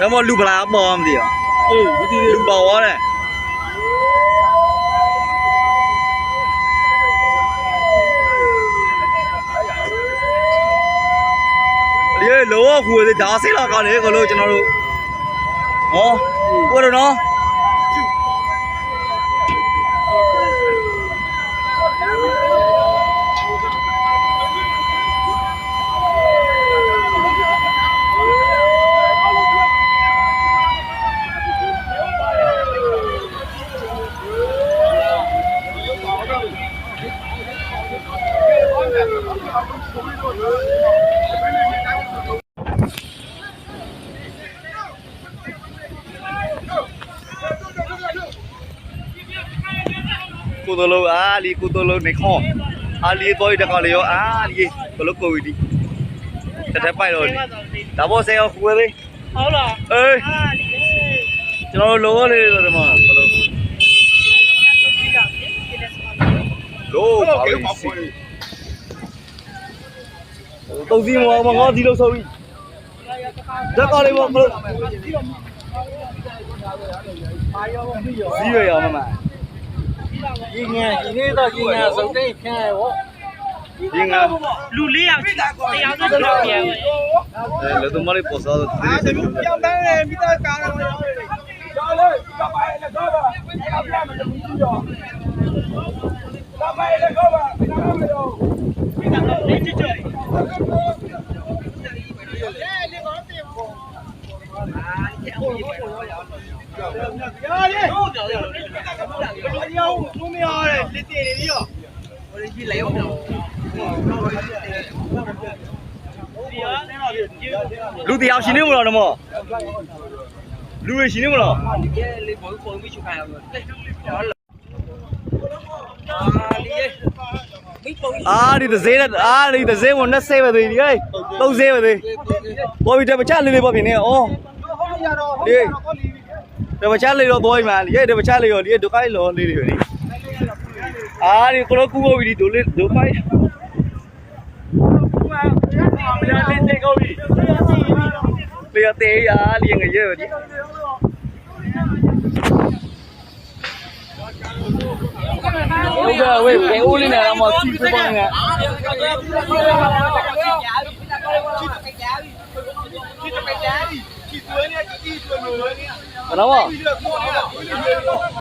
ဒါမှမဟုတ်လူပလာပေါ်မသိရောအေးမသိသေးလူပေါ်ရောတဲ့ဒီလောကူတဲ့ဒါဆေးလာကောင်းတယ်ကိုလို့ကျွန်တော်တို့ဟောကိုတော့နော် ကိုတလုံးအာလီကိုတလုံးနေခေါအာလီတော့တကောက်လေရောအာလီကိုလိုကိုဝီဒီတက်တက်ပိုက်တော့ဒါဘောဆဲရောခွေးလေးဟုတ်လားအေးအာလီကျွန်တော်လောလေးဆိုတော့မဘလို့လောပါ လိစီတော့ဒီမောမငါဒီလိုဆိုပြီးတက်ကောက်လေးဘောဘလို့စီရရမမကြီးငယ်ဒီနေ့တော့ကြီးငယ်စုံတိတ်ဖြန်းရောဒီငါလူလေးယောက်တရားစုတော့ပြန်ပဲအဲလေတော့မလေးပေါ်စားတော့ဒီစပြီးကြောက်တန်းတယ်မိသားကားတော့ရောလေကပါလေကောပါကပြမလို့ဘူးရောကပါလေကောပါကပါမလို့မိသားလေးချစ်ချစ်ရာ လေဟုတ်တယ်ဟုတ်တယ်ဘယ်ရောက်လုံးမရတဲ့လက်တည်နေပြီရောဟိုကြီးလေအောင်လူတရားရှင်နေမလားတော့မလူရရှင်နေမလားအာဒီတစ်စင်းနဲ့အာဒီတစ်စင်းကို20ပဲသေးဒီဟဲ့30ပဲသေးပေါ်ပြီးတမချလေးလေးပေါ်ပြင်နေဩဒီ တမချလေးတော့သွားပြီမှာဒီတမချလေးရောဒီဒုခိုင်းလောလေးတွေဒီအာဒီကိုလိုကူပေါ်ပြီးဒီဒိုလေးဒိုဖိုင်လေ ရ